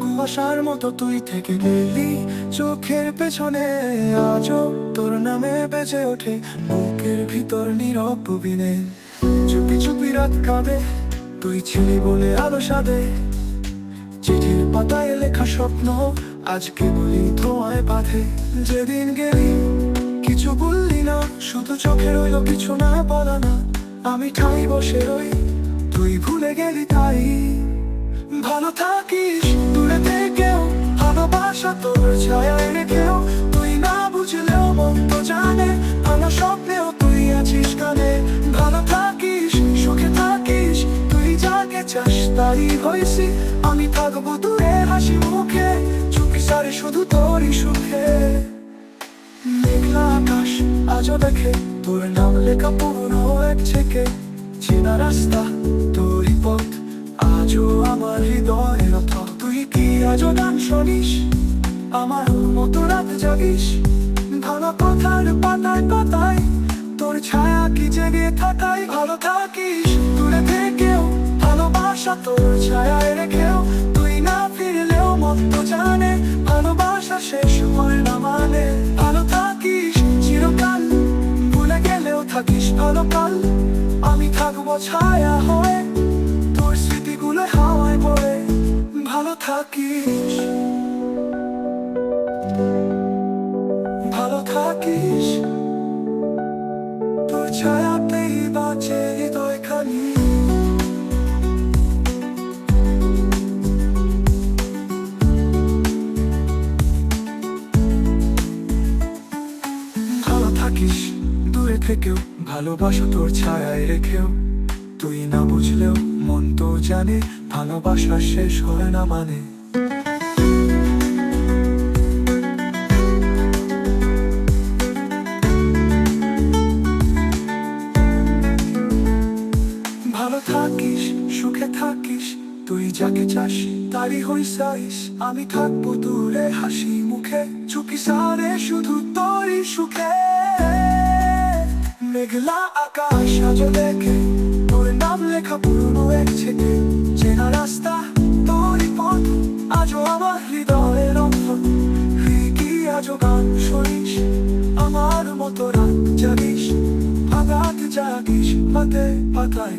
কুয়াশার মতো তুই থেকে গেলি। চোখের পেছনে আজও তোর নামে বেজে ওঠে। বুকের ভিতর নীরব বুবিনে চুপি চুপি রাত কাঁদে। তুই ছিলি বলে আলো সাদে। চিঠির পাতায় লেখা স্বপ্ন আজকে বলি ধোঁয়ায় বাঁধে। যেদিন গেলি কিছু বললি না, শুধু চোখে রইল কিছু না বলা না। আমি ঠাই বসে রই, তুই ভুলে গেলি তাই। ভালো থাকিস, দূরে থেকেও ভালোবাসা তোর ছায়ায় রেখেও। তুই না বুঝলেও মন তো জানে, আমার স্বপ্নেও তুই আছিস কানে। ভালো থাকিস, সুখে থাকিস, তুই যাকে চাস তাই হয়েছি। আমি থাকব দূরে হাসি মুখে চুপি সারে শুধু তোরই সুখে। মেঘলা আকাশ আজও দেখে, তোর নাম লেখা পুরনো এক থেকে চেনা রাস্তা আজও শুনিস, আমার মতো রাত জাগিস। ভালো কথার পাতায় পাতায়, তোর ছায়া কি জেগে থাকাই ভালো থাকিস। দূরে থেকেও ভালোবাসা তোর ছায়ায় রেখেও তুই না ফিরলেও মন তো জানে, ভালোবাসা শেষ হয় না মানে। ভালো থাকিস, চিরকাল ভুলে গেলেও থাকিস ভালো কাল। আমি থাকব ছায়া হয়ে ভালো থাকিস। ভালো থাকিস। তোর ছায়াতেই বাঁচে হৃদয় খানি ভালো থাকিস, দূরে থেকেও ভালোবাসা তোর ছায়ায় রেখেও। তুই না বুঝলেও জানে, ভালোবাসা শেষ হয় না মানে। ভালো থাকিস, সুখে থাকিস, তুই যাকে চাস তারই হইসাইস আমি থাকব দূরে, হাসি মুখে চুপি সারে শুধু তোরই সুখে। মেঘলা আকাশ দেখে লেখা পুরনো এক থেকে চেনা রাস্তা তোরই পথ আজও আমার হৃদয়ের অন্ধ কি আজও গান শুনিস আমার মতো রাত জাগিস আঘাত জাগিস পাতে পাতায়